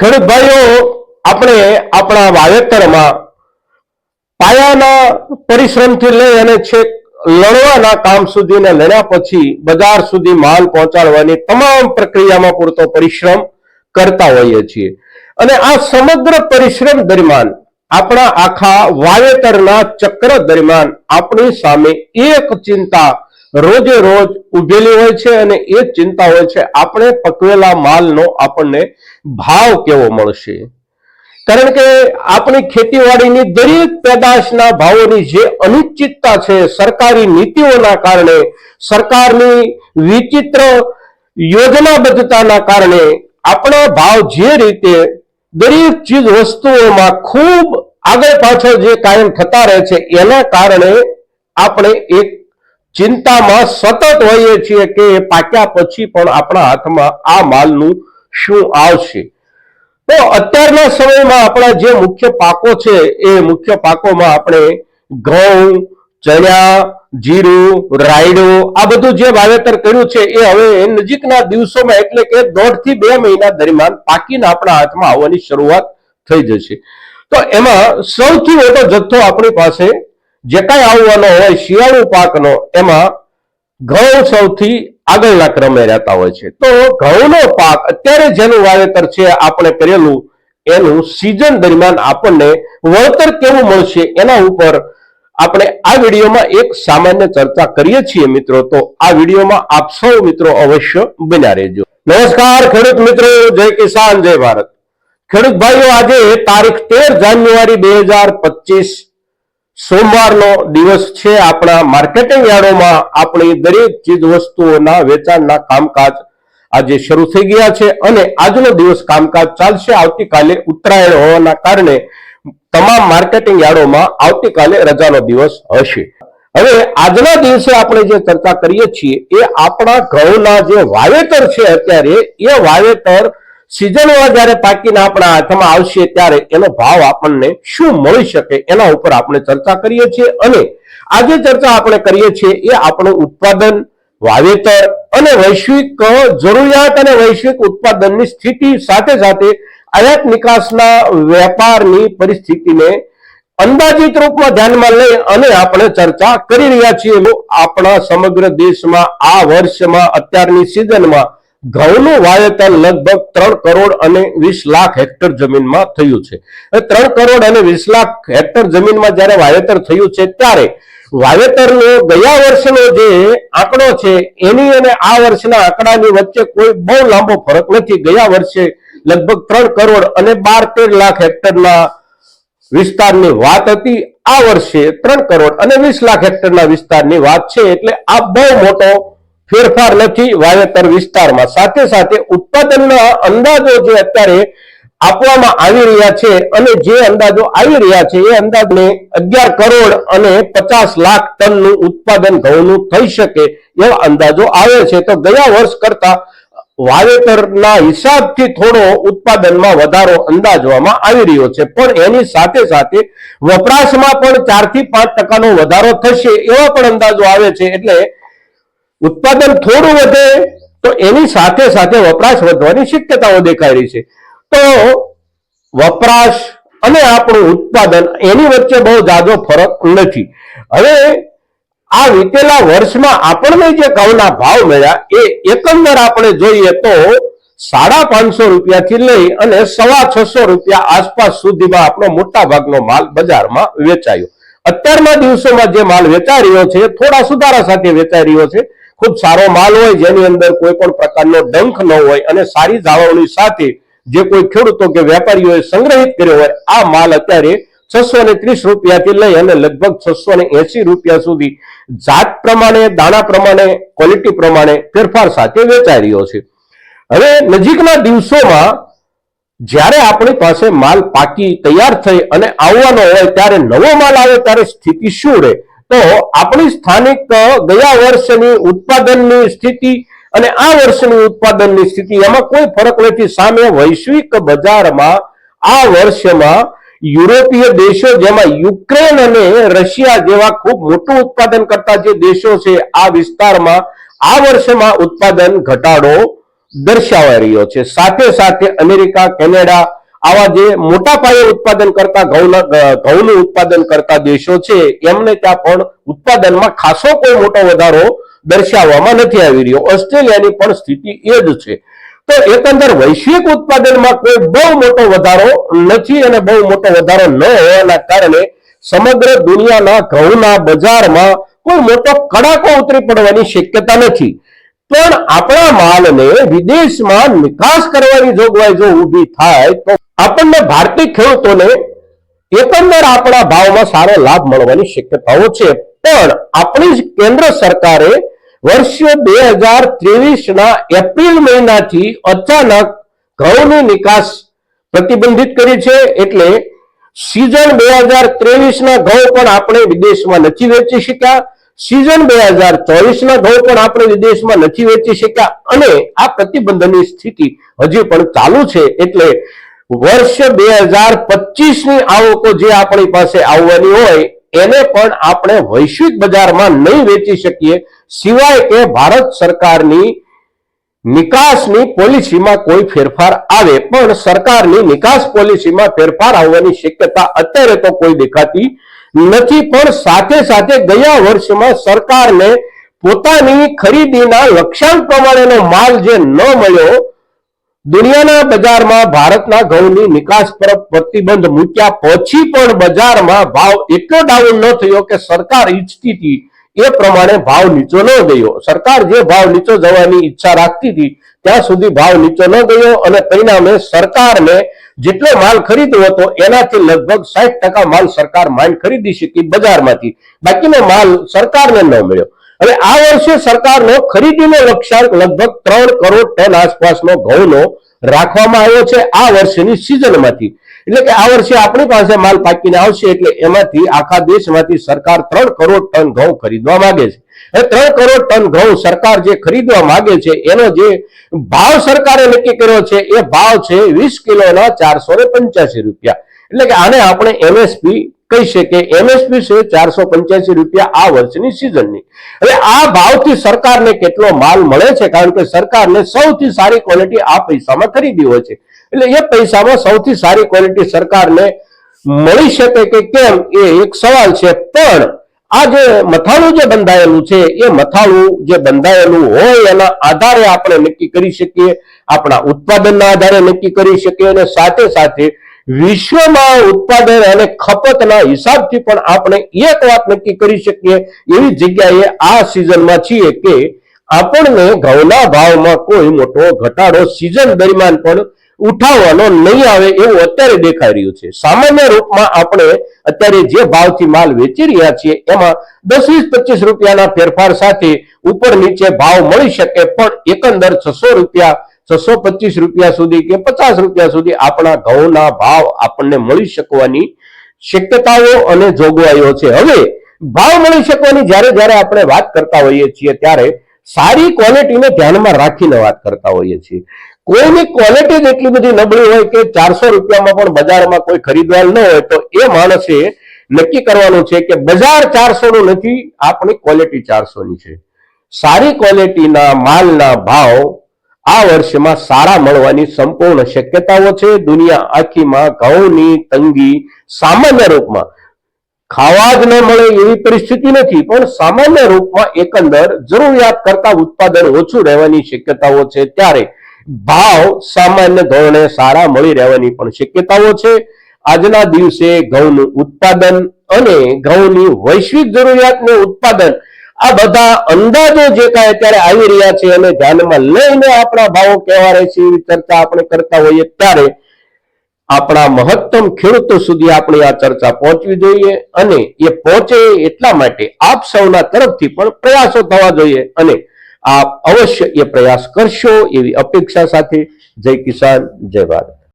ખેડૂત આપણે આપણા વાવેતરમાં પાયાના પરિશ્રમથી લઈ અને છેક લણવાના કામ સુધીને લણ્યા પછી બજાર સુધી માલ પહોંચાડવાની તમામ પ્રક્રિયામાં પૂરતો પરિશ્રમ કરતા હોઈએ છીએ. અને આ સમગ્ર પરિશ્રમ દરમિયાન, આપણા આખા વાવેતરના ચક્ર દરમિયાન આપણી સામે એક ચિંતા રોજે રોજ ઉભેલી હોય છે અને એ ચિંતા હોય છે, આપણે પકવેલા માલનો આપણને ભાવ કેવો મળશે? કારણ કે આપણી ખેતીવાડીની દરેક પેદાશના ભાવોની જે અનિશ્ચિતતા છે, સરકારી નીતિઓના કારણે, સરકારની વિચિત્ર યોજનાબદ્ધતાના કારણે, આપણા ભાવ જે રીતે દરેક ચીજ વસ્તુઓમાં ખૂબ આગળ પાછળ જે કાયમ થતા રહે છે, એના કારણે આપણે એક ચિંતામાં સતત હોઈએ છીએ કે એ પાક્યા પછી પણ આપણા હાથમાં આ માલનું શું આવશે? તો અત્યારના સમયમાં આપણા જે મુખ્ય પાકો છે, એ મુખ્ય પાકોમાં આપણે ઘઉં, ચણા, જીરું, રાયડો, આ બધું જે વાવેતર કર્યું છે, એ હવે નજીકના દિવસોમાં એટલે કે દોઢથી બે મહિના દરમિયાન પાકીને આપણા હાથમાં આવવાની શરૂઆત થઈ જશે. તો એમાં સૌથી મોટો જથ્થો આપણી પાસે જે કાંઈ આવવાનો હોય, શિયાળુ પાકનો, એમાં ઘઉં સૌથી આગળના ક્રમે રહેતા હોય છે. તો ઘઉંનો પાક અત્યારે જેનું વાવેતર છે, આપણે કરેલું, એનું સિઝન દરમિયાન આપણને વળતર કેવું મળશે એના ઉપર આપણે આ વિડીયોમાં એક સામાન્ય ચર્ચા કરીએ છીએ મિત્રો. તો આ વિડીયોમાં આપ સૌ મિત્રો અવશ્ય બન્યા રહેજો. નમસ્કાર, ખેડૂત મિત્રો. જય કિસાન, જય ભારત. ખેડૂત ભાઈઓ, આજે તારીખ તેર જાન્યુઆરી બે હજાર પચીસ સોમવારનો દિવસ છે આપણા માર્કેટિંગ યાર્ડોમાં આપણી દરેક ચીજ વસ્તુઓના વેચાણના કામકાજ આજે શરૂ થઈ ગયા છે અને આજનો દિવસ કામકાજ ચાલશે. આવતીકાલે ઉત્તરાયણ હોવાના કારણે તમામ માર્કેટિંગ યાર્ડોમાં આવતીકાલે રજાનો દિવસ હશે. હવે આજના દિવસે આપણે જે ચર્ચા કરીએ છીએ, એ આપણા ઘઉંના જે વાવેતર છે અત્યારે, એ વાવેતર સિઝનમાં જ્યારે પાકીને આપણા હાથમાં આવશે ત્યારે એનો ભાવ આપણને શું મળી શકે એના ઉપર આપણે ચર્ચા કરીએ છીએ અને આજે ચર્ચા આપણે કરીએ છીએ એ આપણું ઉત્પાદન, વાવેતર અને વૈશ્વિક જરૂરિયાત અને વૈશ્વિક ઉત્પાદનની સ્થિતિ સાથે સાથે આયાત નિકાસના વેપારની પરિસ્થિતિને અંદાજિત રૂપમાં ધ્યાનમાં લઈ અને આપણે ચર્ચા કરી રહ્યા છીએ. આપણા સમગ્ર દેશમાં આ વર્ષમાં, અત્યારની સિઝનમાં ઘઉંનું વાવેતર લગભગ ત્રણ કરોડ અને વીસ લાખ હેક્ટર જમીનમાં થયું છે. ત્રણ કરોડ અને વીસ લાખ હેક્ટર જમીનમાં જ્યારે વાવેતર થયું છે, ત્યારે વાવેતરનો ગયા વર્ષનો જે આંકડો છે, એની અને આ વર્ષના આંકડાની વચ્ચે કોઈ બહુ લાંબો ફરક નથી. ગયા વર્ષે લગભગ ત્રણ કરોડ અને બાર તેર લાખ હેક્ટરના વિસ્તારની વાત હતી. આ વર્ષે ત્રણ કરોડ અને વીસ લાખ હેક્ટરના વિસ્તારની વાત છે, એટલે આ બહુ મોટો ફેરફાર નથી વાવેતર વિસ્તારમાં. સાથે સાથે ઉત્પાદનના અંદાજો જે અત્યારે આપવામાં આવી રહ્યા છે અને જે અંદાજો આવી રહ્યા છે એ અંદાજને અગિયાર કરોડ અને પચાસ લાખ ટનનું ઉત્પાદન ઘઉંનું થઈ શકે એવા અંદાજો આવે છે. તો ગયા વર્ષ કરતા વાવેતરના હિસાબથી થોડો ઉત્પાદનમાં વધારો અંદાજવામાં આવી રહ્યો છે. પણ એની સાથે સાથે વપરાશમાં પણ ચારથી પાંચ ટકાનો વધારો થશે એવા પણ અંદાજો આવે છે. એટલે ઉત્પાદન થોડું વધે, તો એની સાથે સાથે વપરાશ વધવાની શક્યતાઓ દેખાઈ રહી છે. તો વપરાશ અને આપણું ઉત્પાદન એની વચ્ચે બહુ જાજો ફરક નથી. હવે આ વીતેલા વર્ષમાં આપણને જે ઘઉંના ભાવ મળ્યા, એ એકંદર આપણે જોઈએ તો સાડા પાંચસો રૂપિયાથી લઈ અને સવા છસો રૂપિયા આસપાસ સુધીમાં આપણો મોટા ભાગનો માલ બજારમાં વેચાયો. અત્યારના દિવસોમાં જે માલ વેચાઈ રહ્યો છે, થોડા સુધારા સાથે વેચાઈ રહ્યો છે. ખૂબ સારો માલ હોય, જેની અંદર કોઈ પણ પ્રકારનો ડંખ ન હોય અને સારી જાળવણી સાથે જે કોઈ ખેડૂતો કે વેપારીઓએ સંગ્રહિત કર્યો હોય, આ માલ અત્યારે છસો ને ત્રીસ રૂપિયાથી લઈ અને લગભગ છસો ને એસી રૂપિયા સુધી જાત પ્રમાણે, દાણા પ્રમાણે ક્વોલિટી પ્રમાણે ફેરફાર સાથે વેચાઈ રહ્યો છે. હવે નજીકના દિવસોમાં જ્યારે આપણી પાસે માલ પાકી તૈયાર થઈ અને આવવાનો હોય, ત્યારે નવો માલ આવે, ત્યારે સ્થિતિ શું રહે? તો આપણી સ્થાનિક ગયા વર્ષની ઉત્પાદનની સ્થિતિ અને આ વર્ષની ઉત્પાદનની સ્થિતિ, એમાં કોઈ ફરક નથી. સામે વૈશ્વિક બજારમાં આ વર્ષમાં યુરોપીય દેશો જેમાં યુક્રેન અને રશિયા જેવા ખૂબ મોટું ઉત્પાદન કરતા જે દેશો છે, આ વિસ્તારમાં આ વર્ષમાં ઉત્પાદન ઘટાડો દર્શાવાઈ રહ્યો છે. સાથે સાથે અમેરિકા, કેનેડા આવા જે મોટા પાયે ઉત્પાદન કરતા ઘઉંના ઘઉંનું ઉત્પાદન કરતા દેશો છે, એમને ત્યાં પણ ઉત્પાદનમાં ખાસો કોઈ મોટો વધારો દર્શાવવામાં નથી આવી રહ્યો. ઓસ્ટ્રેલિયાની પણ સ્થિતિ એ જ છે. તો એકંદર વૈશ્વિક ઉત્પાદનમાં કોઈ બહુ મોટો વધારો નથી અને બહુ મોટો વધારો ન હોવાના કારણે સમગ્ર દુનિયાના ઘઉંના બજારમાં કોઈ મોટો કડાકો ઉતરી પડવાની શક્યતા નથી. પણ આપણા માલને વિદેશમાં નિકાસ કરવાની જોગવાઈ જો ઊભી થાય તો આપણને ભારતીય ખેડૂતોને એકંદર આપણા ભાવમાં સારો લાભ મળવાની શક્યતાઓ છે. પણ આપણી જ કેન્દ્ર સરકારે વર્ષ બે હજાર ત્રેવીસના એપ્રિલ મહિનાથી અચાનક ઘઉંની નિકાસ પ્રતિબંધિત કરી છે. એટલે સિઝન બે હજાર ત્રેવીસના ઘઉં પણ આપણે વિદેશમાં નથી વેચી શક્યા. સિઝન બે હજાર ચોવીસ ના ઘઉં પણ આપણે વિદેશમાં નથી વેચી શક્યા અને આ પ્રતિબંધની સ્થિતિ હજી પણ ચાલુ છે એટલે વર્ષ બે હજાર પચીસની આવકો જે આપણી પાસે આવવાની હોય એને પણ આપણે વૈશ્વિક બજારમાં નહીં વેચી શકીએ, સિવાય કે ભારત સરકારની નિકાસની પોલિસીમાં કોઈ ફેરફાર આવે. પણ સરકારની નિકાસ પોલિસીમાં ફેરફાર આવવાની શક્યતા અત્યારે તો કોઈ દેખાતી નથી, પણ સાથે સાથે ગયા વર્ષમાં સરકારને પોતાની ખરીદીના લક્ષ્યાંક પ્રમાણેનો માલ જે ન મળ્યો, દુનિયાના બજારમાં ભારતના ઘઉંની નિકાસ પર પ્રતિબંધ મૂક્યા પછી પણ બજારમાં ભાવ એટલો ડાઉન ન થયો કે સરકાર ઈચ્છતી હતી એ પ્રમાણે ભાવ નીચો ન ગયો. સરકાર જે ભાવ નીચો જવાની ઈચ્છા રાખતી હતી, ત્યાં સુધી ભાવ નીચો ન ગયો અને પરિણામે સરકારને જેટલો માલ ખરીદ્યો હતો, એનાથી લગભગ સાઠ ટકા માલ સરકાર માંડ ખરીદી શકી બજારમાંથી. બાકીનો માલ સરકારને ન મળ્યો. હવે આ વર્ષે સરકારનો ખરીદીનો લક્ષ્યાંક લગભગ ત્રણ કરોડ ટન આસપાસનો ઘઉંનો રાખવામાં આવ્યો છે. આ વર્ષની સિઝનમાંથી એટલે કે આ વર્ષે આપણી પાસે માલ પાકીને આવશે એટલે એમાંથી આખા દેશમાંથી સરકાર ત્રણ કરોડ ટન ઘઉં ખરીદવા માંગે છે. હવે ત્રણ કરોડ ટન ઘઉં સરકાર જે ખરીદવા માંગે છે, એનો જે ભાવ સરકારે નક્કી કર્યો છે, એ ભાવ છે વીસ કિલોના ચારસો ને પંચ્યાસી રૂપિયા. એટલે કે આને આપણે એમએસપી કહી શકીએ. એમએસપી છે ચારસો પંચ્યાસી રૂપિયા આ વર્ષની સિઝનની. હવે આ ભાવથી સરકારને કેટલો માલ મળે છે? કારણ કે સરકારને સૌથી સારી ક્વોલિટી આ પૈસામાં ખરીદી હોય છે. એટલે એ પૈસામાં સૌથી સારી ક્વોલિટી સરકારને મળી શકે કે કેમ એ એક સવાલ છે. પણ આ જે મથાળું જે બંધાયેલું છે એ મથાળું જે બંધાયેલું હોય એના આધારે આપણે નક્કી કરી શકીએ આપણા ઉત્પાદનના આધારે નક્કી કરી શકીએ અને સાથે સાથે વિશ્વમાં ઉત્પાદન અને ખપતના હિસાબથી પણ આપણે એક વાત નક્કી કરી શકીએ. એવી જગ્યાએ આ સિઝનમાં છીએ કે આપણને ઘઉંના ભાવમાં કોઈ મોટો ઘટાડો સિઝન દરમિયાન પણ ઉઠાવવાનો નહીં આવે એવું અત્યારે દેખાઈ રહ્યું છે. સામાન્ય રૂપમાં આપણે અત્યારે જે ભાવથી માલ વેચી રહ્યા છીએ, એમાં દસ વીસ પચીસ રૂપિયાના ફેરફાર સાથે ઉપર નીચે ભાવ મળી શકે, પણ એકંદર છસો રૂપિયા, છસો પચીસ રૂપિયા સુધી કે પચાસ રૂપિયા સુધી આપણા ઘઉંના ભાવ આપણને મળી શકવાની શક્યતાઓ અને જોગવાઈઓ છે. હવે, ભાવ મળી શકવાની જ્યારે જ્યારે આપણે વાત કરતા હોઈએ છીએ, ત્યારે સારી ક્વોલિટીને ધ્યાનમાં રાખીને વાત કરતા હોઈએ છીએ. કોઈની ક્વોલિટી એટલી બધી નબળી હોય કે ચારસો રૂપિયામાં પણ બજારમાં કોઈ ખરીદવાલ ન હોય, તો એ માણસે નક્કી કરવાનું છે કે બજાર ચારસો નું નથી, આપણી ક્વોલિટી ચારસો ની છે. સારી ક્વોલિટીના માલના ભાવ આ વર્ષમાં સારા મળવાની સંપૂર્ણ શક્યતાઓ છે. દુનિયા આખીમાં ઘઉંની તંગી સામાન્ય રૂપમાં. ખાવા જ ન મળે એવી પરિસ્થિતિ નથી, પણ સામાન્ય રૂપમાં એકંદર જરૂરિયાત કરતા ઉત્પાદન ઓછું રહેવાની શક્યતાઓ છે ત્યારે ભાવ સામાન્ય ધોરણે સારા મળી રહેવાની પણ શક્યતાઓ છે. આજના દિવસે ઘઉંનું ઉત્પાદન અને ઘઉંની વૈશ્વિક જરૂરિયાતનું ઉત્પાદન આ બધા અંદાજો જે કાંઈ અત્યારે આવી રહ્યા છે અને ધ્યાનમાં લઈને આપણા ભાવો કેવા રહે છે, એવી ચર્ચા આપણે કરતા હોઈએ ત્યારે આપણા મહત્તમ ખેડૂતો સુધી આપણી આ ચર્ચા પહોંચવી જોઈએ અને એ પહોંચે એટલા માટે આપ સૌના તરફથી પણ પ્રયાસો થવા જોઈએ અને આપ અવશ્ય એ પ્રયાસ કરશો એવી અપેક્ષા સાથે જય કિસાન જય ભારત.